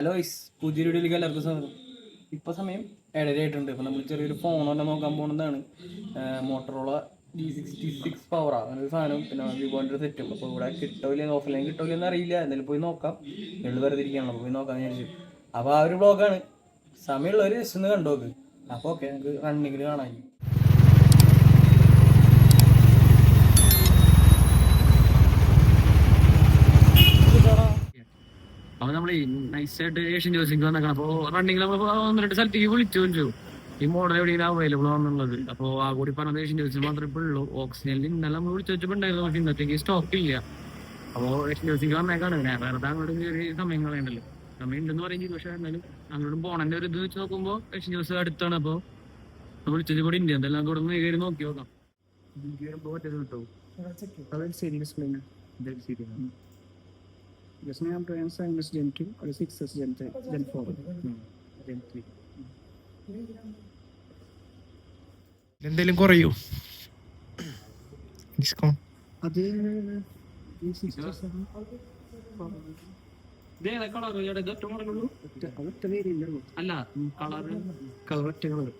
Hello is പുതിയ വീഡിയോയിലേക്ക് എല്ലാവർക്കും സ്വാഗതം. ഇപ്പോൾ സമയം ഏഴര ആയിട്ടുണ്ട് അപ്പോൾ നമ്മൾ ചെറിയൊരു ഫോൺ തന്നെ നോക്കാൻ പോകുന്നതാണ് Motorola D sixty six power അങ്ങനെ ഒരു സാധനം. പിന്നെ വിവോന്റെ സെറ്റും അപ്പോൾ ഇവിടെ കിട്ടില്ല ഓഫ്ലൈൻ കിട്ടില്ല എന്ന് അറിയില്ല. എന്നാലും പോയി നോക്കാം. എള്ളു വെറുതെ പോയി നോക്കാം വിചാരിച്ചു. അപ്പോൾ ആ ഒരു ബ്ലോഗാണ് സമയമുള്ളവർ ജസ്റ്റ് ഒന്ന് കണ്ടോക്ക് അപ്പോൾ ഓക്കെ നമുക്ക് റണ്ണിങ്ങിൽ കാണാൻ അപ്പൊ നമ്മൾ നൈസായിട്ട് ഏഷ്യൻ ജോസിക്ക് വന്നേക്കണം. അപ്പൊ റണ്ണിങ് നമ്മൾ ഒന്ന് രണ്ട് സ്ഥലത്തേക്ക് വിളിച്ചു ചോദിച്ചു. ഈ മോഡൽ എവിടെയാണ് അവൈലബിൾ ആണെന്നുള്ളത്. അപ്പൊ ആ കൂടി പറഞ്ഞത് ഏഷ്യൻ ജോസിൽ മാത്രമേ ഇപ്പൊ ഉള്ളൂ ഓക്സിജനിൽ ഇന്നലെ നമ്മൾ വിളിച്ചു വെച്ചപ്പോണ്ടായിരുന്നു പക്ഷെ ഇന്നത്തേക്ക് സ്റ്റോക്ക് ഇല്ല. അപ്പൊ ഏഷ്യൻ ജോസിക്ക് വന്നേക്കാണ്. ഞാൻ വെറുതെ അങ്ങോട്ടും കയറി സമയം കളയണ്ടല്ലോ. സമയം ഉണ്ടെന്ന് പറയും ചെയ്തു. പക്ഷേ എന്നാലും അങ്ങോട്ടും പോണന്റെ ഒരു ഇത് വെച്ച് നോക്കുമ്പോ ഏഷ്യൻ ജോസ് അടുത്താണ്. അപ്പൊ വിളിച്ചത് കൂടി ഉണ്ട് എന്തെല്ലാം കൂടെ ഒന്ന് കയറി നോക്കി നോക്കാം. പറ്റത് കിട്ടും Just now I'm trying Sinus Gen 2 or 6S Gen 3, Gen 4. Gen 3. എന്തെങ്കിലും കുറയൂ? ഡിസ്കൗണ്ട് അത് ഈ 67 ഇതേതാ കളർ ഇത് ഒറ്റ മോഡലുള്ളൂ ഒറ്റ അതൊറ്റ പേരില്ലല്ലോ അല്ല കളർ ഒറ്റ കളർ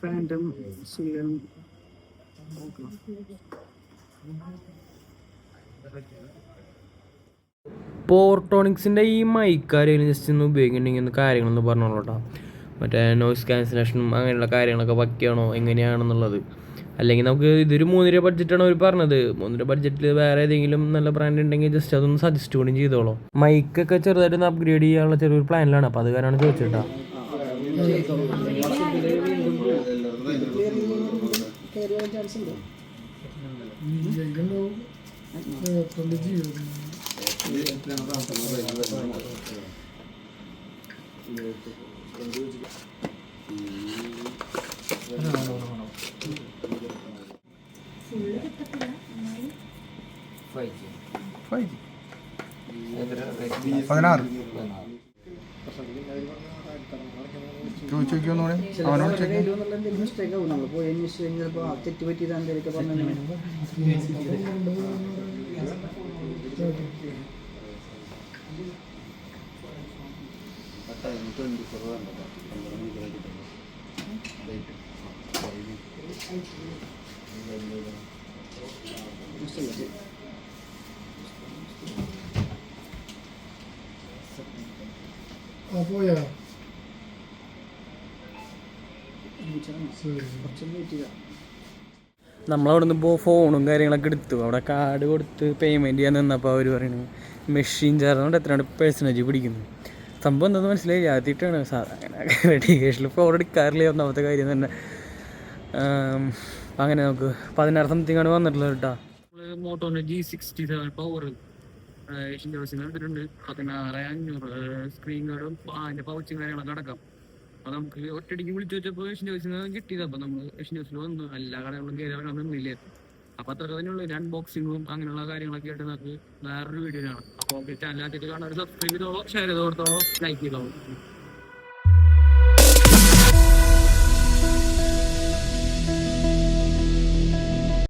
ഫാന്റം സിലൻ പോർട്ടോണിക്സിന്റെ ഈ മൈക്ക് ആരെങ്കിലും ജസ്റ്റ് ഒന്ന് ഉപയോഗിക്കുന്നുണ്ടെങ്കിൽ ഒന്ന് കാര്യങ്ങളൊന്ന് പറഞ്ഞോളൂ കേട്ടോ മറ്റേ നോയ്സ് ക്യാൻസലേഷനും അങ്ങനെയുള്ള കാര്യങ്ങളൊക്കെ പറ്റിയാണോ എങ്ങനെയാണെന്നുള്ളത്. അല്ലെങ്കിൽ നമുക്ക് ഇതൊരു മൂന്നര ബഡ്ജറ്റാണ് അവർ പറഞ്ഞത്. മൂന്നര ബഡ്ജറ്റിൽ വേറെ ഏതെങ്കിലും നല്ല ബ്രാൻഡ് ഉണ്ടെങ്കിൽ ജസ്റ്റ് അതൊന്ന് സജസ്റ്റ് കൂടി ചെയ്തോളൂ. മൈക്കൊക്കെ ചെറുതായിട്ട് അപ്ഗ്രേഡ് ചെയ്യാനുള്ള ചെറിയൊരു പ്ലാനിലാണ് അപ്പോൾ അത് കാരണമാണ് ചോദിച്ചിട്ടാ പതിനാറ്. ചോദിച്ചു നോക്കിയൊന്നുകൂടെ അവനോട് ചോദിക്കാം 아까 인터넷 들어간다 봐. 방금 그래도 되고. 아 뭐야? 이처럼 박진우 നമ്മളവിടെ നിന്ന് ഇപ്പോൾ ഫോണും കാര്യങ്ങളൊക്കെ എടുത്തു. അവിടെ കാർഡ് കൊടുത്ത് പേയ്മെന്റ് ചെയ്യാൻ നിന്നപ്പോൾ അവർ പറയുന്നത് മെഷീൻ ചേർന്നുകൊണ്ട് കൊണ്ട് എത്രയാണ് പേഴ്സണേജ് പിടിക്കുന്നു സംഭവം എന്താണെന്ന് മനസ്സിലായി ആദ്യമായിട്ടാണ്. സാധാരണ റെഡി ക്യാഷിൽ ഫോൺ എടുക്കാറില്ല ഒന്നാമത്തെ കാര്യം തന്നെ. അങ്ങനെ നമുക്ക് പതിനാറ് സംതിങ് ആണ് വന്നിട്ടുള്ളത് കേട്ടോ. മോട്ടോന്റെ G sixty seven power Asian ജോസിന് എടുത്തിട്ടുണ്ട് പതിനാറ് അഞ്ഞൂറ് സ്ക്രീൻ ഗാർഡും അതിന്റെ പൗച്ചും കാര്യങ്ങളൊക്കെ അടക്കം. അപ്പൊ നമുക്ക് ഒറ്റയടിക്ക് വിളിച്ചു വെച്ചപ്പോ ഏഷ്യൻ ജോസിന് കിട്ടിയത്. അപ്പൊ നമ്മൾ ഏഷ്യൻ ജോസിൽ വന്നു. എല്ലാ കടകളും കയറി ഇറങ്ങാൻ നിന്നില്ലേ? അപ്പൊ അത്ര തന്നെയുള്ള ഒരു അൺബോക്സിങ്ങും അങ്ങനെയുള്ള കാര്യങ്ങളൊക്കെ ആയിട്ട് നമുക്ക് വേറൊരു വീഡിയോ കാണാം. അപ്പോൾ ചാനൽ ആദ്യമായിട്ട് കാണാൻ സബ്സ്ക്രൈബ് ചെയ്തോളൂ ഷെയർ ചെയ്ത് ലൈക്ക് ചെയ്തോളൂ.